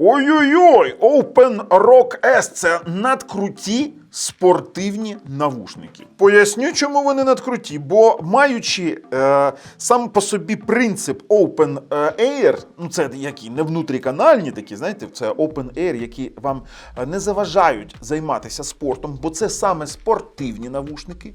Ой-ой-ой! Open Rock S – це надкруті спортивні навушники. Поясню, чому вони надкруті. Бо маючи е, сам по собі принцип Open Air, ну це які не внутріканальні такі, знаєте, це Open Air, які вам е, не заважають займатися спортом, бо це саме спортивні навушники.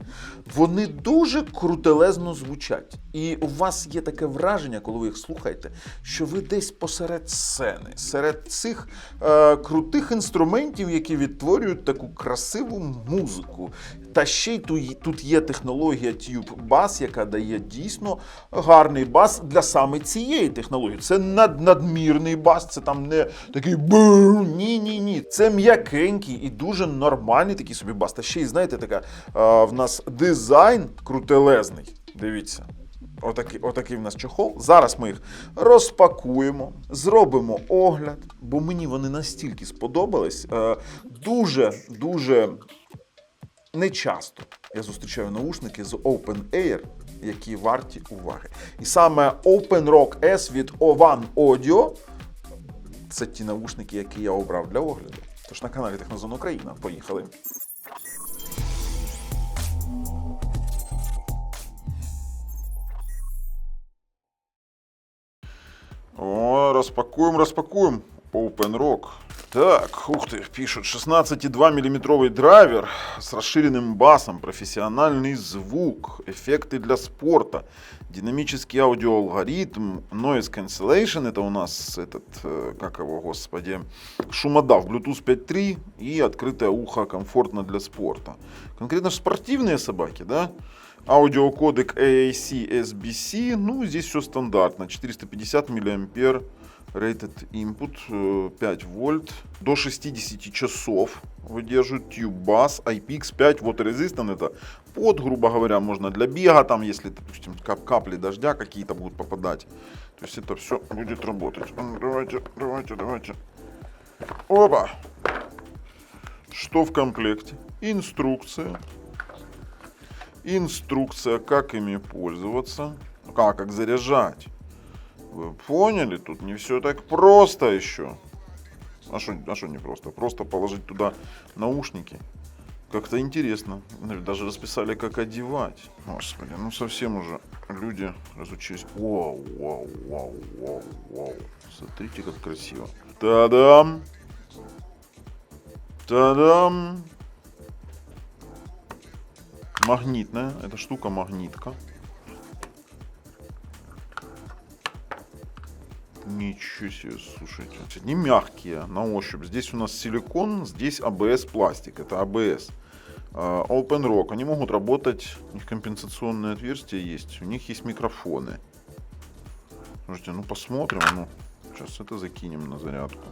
Вони дуже крутелезно звучать. І у вас є таке враження, коли ви їх слухаєте, що ви десь посеред сцени, серед цих е, крутих інструментів, які відтворюють таку красиву музику. Та ще й ту- тут є технологія Tube Bass, яка дає дійсно гарний бас для саме цієї технології. Це над, надмірний бас, це там не такий бур. Ні, ні, ні. Це м'якенький і дуже нормальний такий собі бас. Та ще й знаєте, така в нас дизайн крутелезний. Дивіться. Отакий, отакий в нас чохол. Зараз ми їх розпакуємо, зробимо огляд, бо мені вони настільки сподобались. Е, дуже, дуже нечасто я зустрічаю наушники з Open Air, які варті уваги. І саме Open Rock S від O1 Audio це ті наушники, які я обрав для огляду. Тож на каналі Технозон Україна. Поїхали. О, распакуем, распакуем. Open Rock. Так, ух ты, пишут 16,2 миллиметровый драйвер с расширенным басом, профессиональный звук, эффекты для спорта, динамический аудиоалгоритм, noise cancellation, это у нас этот, э, как его, господи, шумодав, Bluetooth 5.3 и открытое ухо комфортно для спорта. Конкретно спортивные собаки, да? Аудиокодек AAC SBC, ну, здесь все стандартно, 450 миллиампер, Rated input э, 5 вольт, до 60 часов выдерживает Tube Bass, IPX5, Water Resistant, это под, грубо говоря, можно для бега, там, если, допустим, кап- капли дождя какие-то будут попадать. То есть это все будет работать. Давайте, давайте, давайте. Опа! Что в комплекте? Инструкция. Инструкция, как ими пользоваться, как их заряжать. Вы поняли? Тут не все так просто еще. А что а не просто? Просто положить туда наушники. Как-то интересно. Даже расписали, как одевать. Господи, ну совсем уже люди разучились. Вау, вау, вау, вау, вау. Смотрите, как красиво. Та-дам! Та-дам! Магнитная. Эта штука магнитка. Ничего себе, слушайте. Не мягкие на ощупь. Здесь у нас силикон, здесь ABS пластик. Это ABS. А, Open Rock. Они могут работать, у них компенсационные отверстия есть, у них есть микрофоны. Слушайте, ну посмотрим. Ну, сейчас это закинем на зарядку.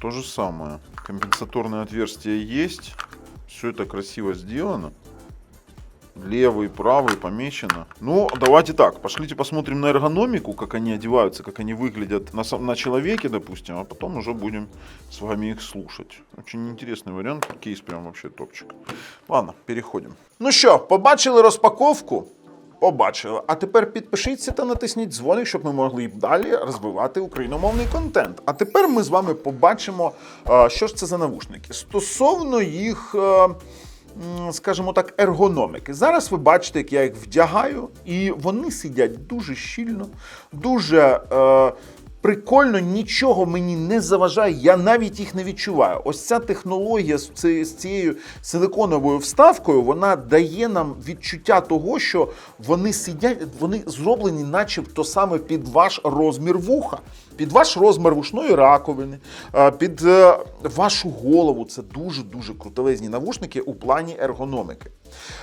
То же самое. Компенсаторное отверстие есть. Все это красиво сделано. Левый, правый помечено. Ну, давайте так, пошлите посмотрим на эргономику, как они одеваются, как они выглядят на, сам- на человеке, допустим, а потом уже будем с вами их слушать. Очень интересный вариант, кейс прям вообще топчик. Ладно, переходим. Ну що, побачили розпаковку? Побачили. А тепер підпишіться та натисніть дзвоник, щоб ми могли й далі розвивати україномовний контент. А тепер ми з вами побачимо, е, що ж це за навушники. Стосовно їх. скажімо так, ергономіки. Зараз ви бачите, як я їх вдягаю, і вони сидять дуже щільно, дуже е, прикольно, нічого мені не заважає, я навіть їх не відчуваю. Ось ця технологія з, цією силиконовою вставкою, вона дає нам відчуття того, що вони сидять, вони зроблені, начебто саме під ваш розмір вуха, під ваш розмір вушної раковини, е, під е, вашу голову. Це дуже дуже крутелезні навушники у плані ергономіки.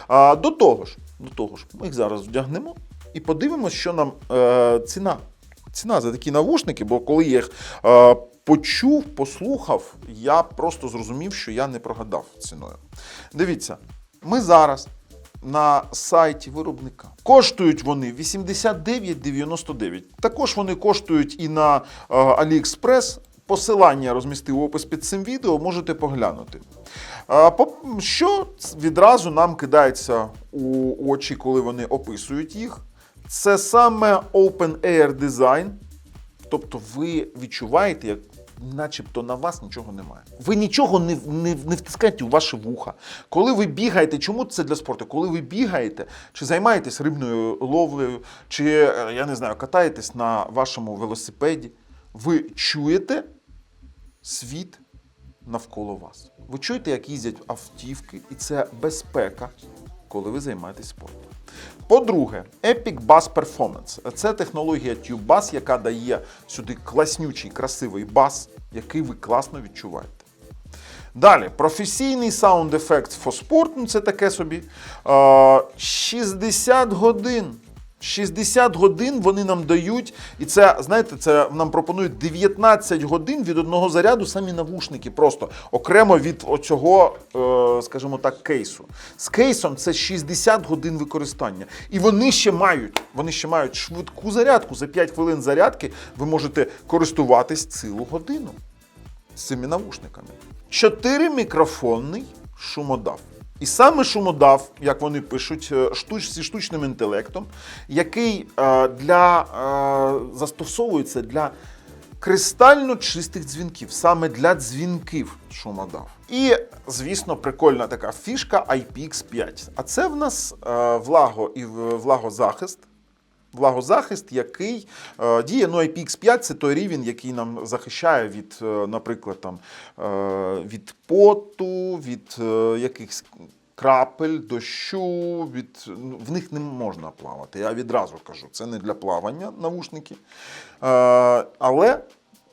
А, До того ж, до того ж, ми їх зараз вдягнемо і подивимося, що нам е, ціна. Ціна за такі навушники, бо коли я їх е, почув, послухав, я просто зрозумів, що я не прогадав ціною. Дивіться, ми зараз на сайті виробника. Коштують вони 89,99. Також вони коштують і на AliExpress. Посилання розмістив опис під цим відео, можете поглянути. Що відразу нам кидається у очі, коли вони описують їх? Це саме Open Air Design. Тобто ви відчуваєте, як начебто на вас нічого немає. Ви нічого не, не, не втискаєте у ваше вуха. Коли ви бігаєте, чому це для спорту? Коли ви бігаєте, чи займаєтесь рибною ловлею, чи е, я не знаю, катаєтесь на вашому велосипеді, ви чуєте світ навколо вас. Ви чуєте, як їздять автівки, і це безпека, коли ви займаєтесь спортом. По-друге, Epic Bass Performance. Це технологія Tube Bass, яка дає сюди класнючий, красивий бас, який ви класно відчуваєте. Далі, професійний Sound Effects for Sport, ну це таке собі. Е, 60 годин. 60 годин вони нам дають, і це, знаєте, це нам пропонують 19 годин від одного заряду самі навушники, просто окремо від оцього, е, скажімо так, кейсу. З кейсом це 60 годин використання. І вони ще мають, вони ще мають швидку зарядку. За 5 хвилин зарядки ви можете користуватись цілу годину з цими навушниками. Чотиримікрофонний шумодав. І саме шумодав, як вони пишуть, е, штуч, зі штучним інтелектом, який е, для, е, застосовується для кристально чистих дзвінків, саме для дзвінків шумодав. І, звісно, прикольна така фішка IPX5. А це в нас влаго і влагозахист влагозахист, який е, діє. Ну, IPX5 це той рівень, який нам захищає від, е, наприклад, там, е, від поту, від якихось крапель, дощу. Від... ну, В них не можна плавати. Я відразу кажу, це не для плавання навушники. Е, але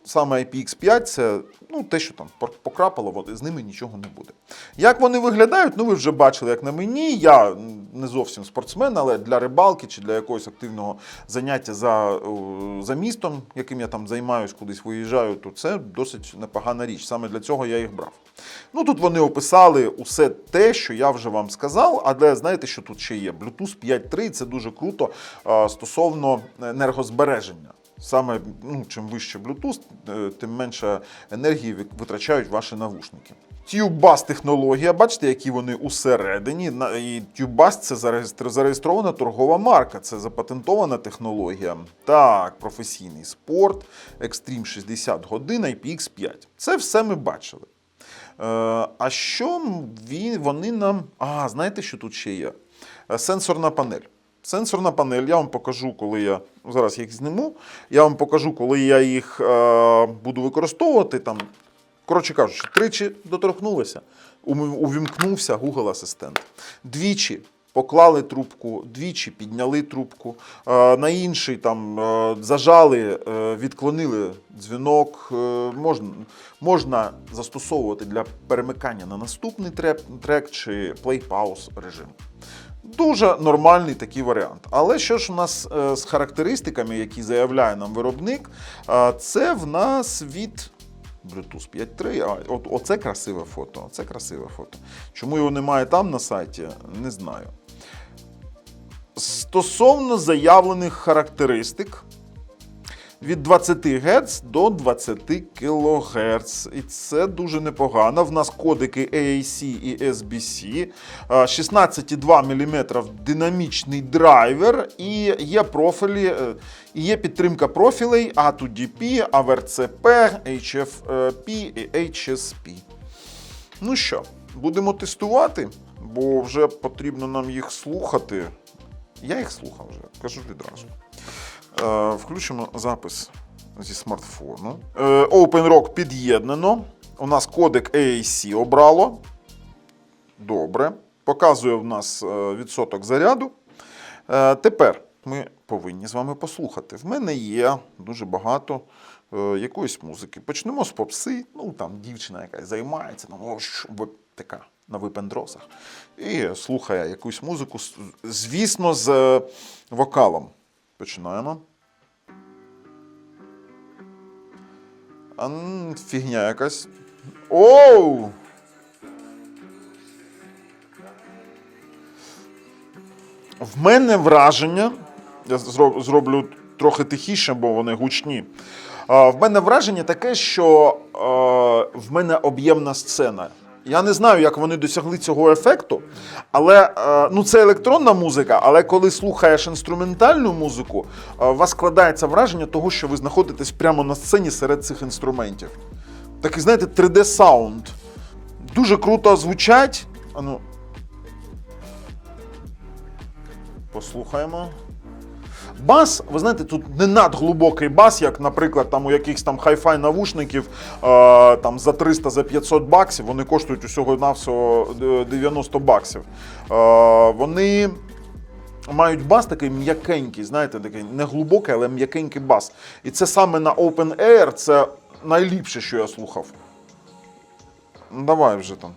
саме IPX5 це ну, те, що там покрапало води, з ними нічого не буде. Як вони виглядають, ну ви вже бачили, як на мені. Я не зовсім спортсмен, але для рибалки чи для якогось активного заняття за, за містом, яким я там займаюсь, кудись виїжджаю, то це досить непогана річ. Саме для цього я їх брав. Ну тут вони описали усе те, що я вже вам сказав, але знаєте, що тут ще є? Bluetooth 5.3 це дуже круто стосовно енергозбереження. Саме ну, чим вище Bluetooth, е, тим менше енергії витрачають ваші навушники. TubeBass технологія, бачите, які вони усередині. І TubeBass – це зареєстрована торгова марка, це запатентована технологія. Так, професійний спорт, Extreme 60 годин, IPX5. Це все ми бачили. Е, а що вони нам. А, знаєте, що тут ще є? Е, Сенсорна панель. Сенсорна панель, я вам покажу, коли я зараз їх зніму. Я вам покажу, коли я їх е, буду використовувати. Там, коротше кажучи, тричі доторкнулися, увімкнувся Google Асистент. Двічі поклали трубку, двічі підняли трубку, е, на інший там е, зажали, е, відклонили дзвінок. Можна, можна застосовувати для перемикання на наступний трек, трек чи play-pause режим. Дуже нормальний такий варіант. Але що ж у нас е, з характеристиками, які заявляє нам виробник, е, це в нас від Bluetooth 5.3. От, оце красиве фото. Оце красиве фото. Чому його немає там на сайті, не знаю. Стосовно заявлених характеристик, від 20 Гц до 20 кГц. І це дуже непогано. В нас кодики AAC і SBC, е, 16,2 мм динамічний драйвер, і є профілі, е, і є підтримка профілей A2DP, AVRCP, HFP і HSP. Ну що, будемо тестувати, бо вже потрібно нам їх слухати. Я їх слухав вже, кажу відразу. Е, Включимо запис зі смартфону. Е, OpenRock під'єднано. У нас кодек AAC обрало. Добре. Показує в нас е, відсоток заряду. Тепер ми повинні з вами послухати. В мене є дуже багато якоїсь музики. Почнемо з попси. Ну там дівчина якась займається, ну, о, що така на випендросах. І слухає якусь музику, звісно, з вокалом. Починаємо. А, фігня якась. Оу! В мене враження. Я зроблю трохи тихіше, бо вони гучні. В мене враження таке, що в мене об'ємна сцена. Я не знаю, як вони досягли цього ефекту, але е, ну це електронна музика. Але коли слухаєш інструментальну музику, е, у вас складається враження того, що ви знаходитесь прямо на сцені серед цих інструментів. такий, знаєте, 3D саунд. Дуже круто звучать. А ну. Послухаємо. Бас, ви знаєте, тут не надглибокий бас, як, наприклад, там у якихось там хай-фай навушників е, там за 300 за 500 баксів, вони коштують усього навсього 90 баксів. Е, вони мають бас такий м'якенький, знаєте, такий не глибокий, але м'якенький бас. І це саме на Open Air, це найліпше, що я слухав. Ну, Давай вже там.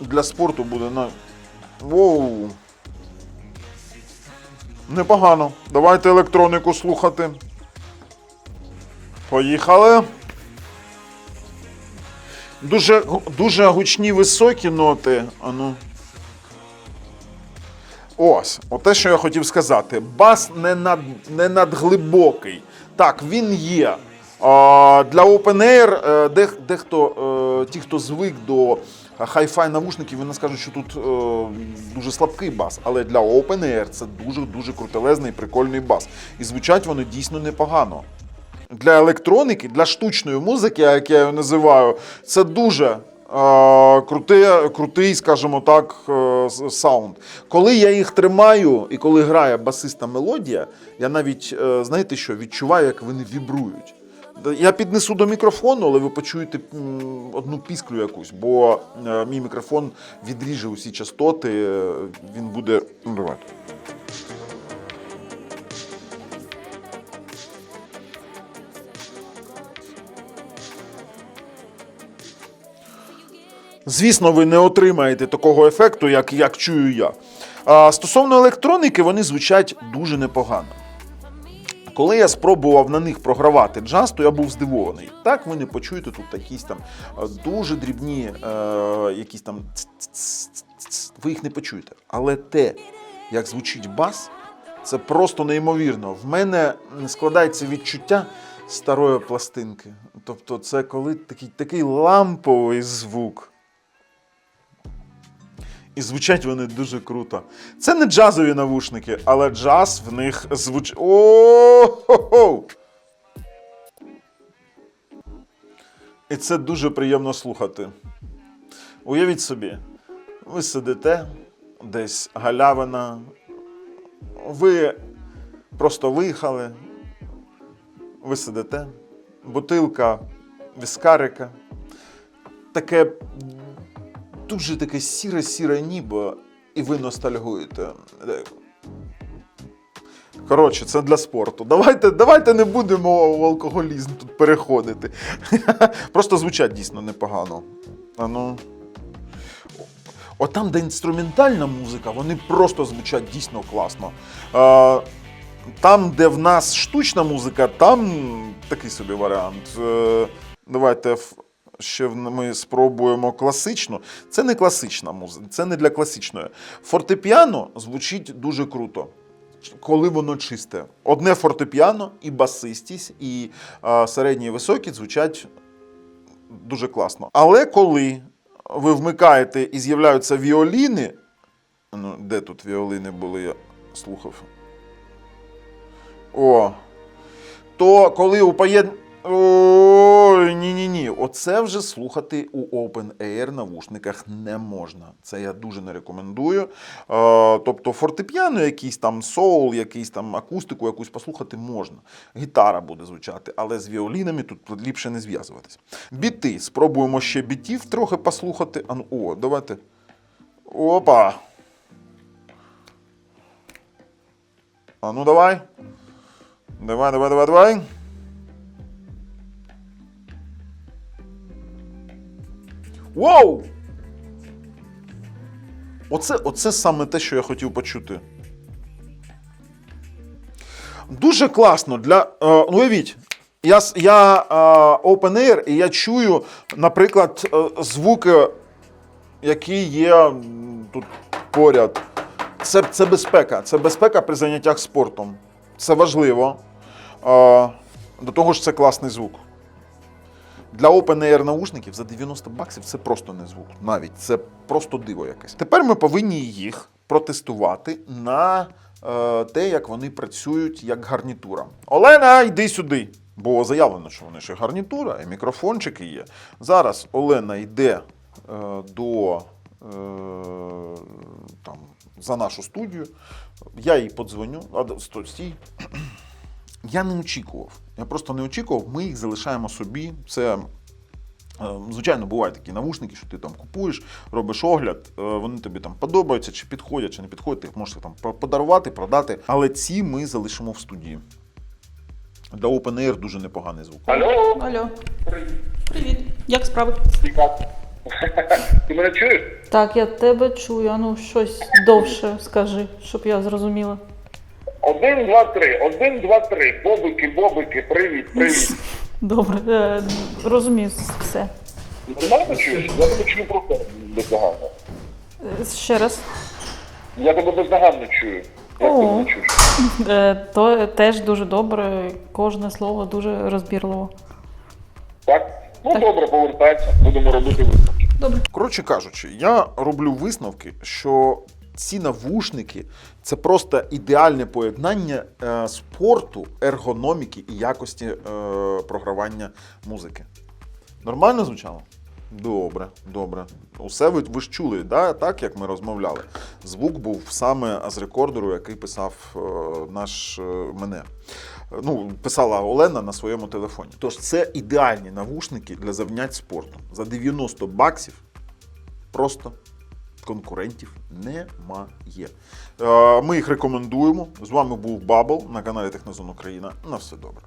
Для спорту буде на. Воу. Непогано. Давайте електронику слухати. Поїхали. Дуже, дуже гучні високі ноти. Ану. Ось, оте, що я хотів сказати. Бас не, над, не надглибокий. Так, він є. А, для Open Air е, дех, дехто, е, ті, хто звик до хай-фай навушників, вони скажуть, що тут е, дуже слабкий бас. Але для Open Air це дуже-дуже крутелезний, прикольний бас. І звучать вони дійсно непогано. Для електроніки, для штучної музики, як я її називаю, це дуже е, крутий, крутий, скажімо так, е, саунд. Коли я їх тримаю і коли грає басиста мелодія, я навіть, е, знаєте що, відчуваю, як вони вібрують. Я піднесу до мікрофону, але ви почуєте одну пісклю якусь, бо е, мій мікрофон відріже усі частоти, е, він буде. Ну, давайте. Звісно, ви не отримаєте такого ефекту, як, як чую я. А, стосовно електроніки, вони звучать дуже непогано. Коли я спробував на них програвати джаз, то я був здивований. Так, ви не почуєте тут якісь там е, дуже дрібні, е, якісь там ви їх не почуєте. Але те, як звучить бас, це просто неймовірно. В мене складається відчуття старої пластинки. Тобто, це коли такий, такий ламповий звук. І звучать вони дуже круто. Це не джазові навушники, але джаз в них звучить. О-хо-хо! І це дуже приємно слухати. Уявіть собі, ви сидите десь галявина, ви просто виїхали, ви сидите, бутилка віскарика, таке дуже таке сіре-сіре нібо, і ви ностальгуєте. Коротше, це для спорту. Давайте, давайте не будемо в алкоголізм тут переходити. Просто звучать дійсно непогано. А ну. От там, де інструментальна музика, вони просто звучать дійсно класно. Е, там, де в нас штучна музика, там такий собі варіант. Е, давайте ще ми спробуємо класичну. Це не класична музика, це не для класичної. Фортепіано звучить дуже круто. Коли воно чисте. Одне фортепіано і басистість, і е, середні і високі звучать дуже класно. Але коли ви вмикаєте і з'являються віоліни, ну, де тут віолини були, я слухав. О. То коли у. Ой, ні-ні-ні. Оце вже слухати у Open Air навушниках не можна. Це я дуже не рекомендую. Е, тобто фортепіано, якийсь там соул, якийсь там акустику якусь послухати можна. Гітара буде звучати, але з віолінами тут ліпше не зв'язуватись. Біти. Спробуємо ще бітів трохи послухати. А ну, о, давайте. Опа. А ну давай. Давай, давай, давай, давай. Воу! Оце, оце саме те, що я хотів почути. Дуже класно для. Е, ну, уявіть, я, я е, open air, і я чую, наприклад, е, звуки, які є тут поряд. Це, це безпека. Це безпека при заняттях спортом. Це важливо. Е, до того ж, це класний звук. Для Open Air наушників за 90 баксів це просто не звук. Навіть це просто диво якесь. Тепер ми повинні їх протестувати на е, те, як вони працюють як гарнітура. Олена, йди сюди. Бо заявлено, що вони ще гарнітура, і мікрофончики є. Зараз Олена йде е, до е, там, за нашу студію. Я їй подзвоню. А, стой, стій. Я не очікував. Я просто не очікував. Ми їх залишаємо собі. Це. е, Звичайно, бувають такі навушники, що ти там купуєш, робиш огляд, е, вони тобі там подобаються, чи підходять, чи не підходять, ти їх можеш там подарувати, продати. Але ці ми залишимо в студії. Для Open Air дуже непоганий звук. Алло, Алло, привіт. привіт. Як справи? Ти мене чуєш? Так, я тебе чую. А ну щось довше скажи, щоб я зрозуміла. Один, два, три. Один, два, три. Бобики, бобики, привіт, привіт. Добре, е, розумію все. Мене чуєш? Я тебе чую просто бездоганно. Ще раз. Я тебе бездоганно чую. Як ти О. мене чуєш? Е, То теж дуже добре, кожне слово дуже розбірливо. Так? Ну Так. добре, повертайся. Будемо робити висновки. Добре. Коротше кажучи, я роблю висновки, що ці навушники це просто ідеальне поєднання е, спорту, ергономіки і якості е, програвання музики. Нормально звучало? Добре, добре. Усе ви, ви ж чули, да? так як ми розмовляли. Звук був саме з рекордеру, який писав е, наш мене. Ну, писала Олена на своєму телефоні. Тож це ідеальні навушники для завнять спортом. За 90 баксів просто конкурентів немає. Е, Ми їх рекомендуємо. З вами був Бабл на каналі Технозон Україна. На все добре.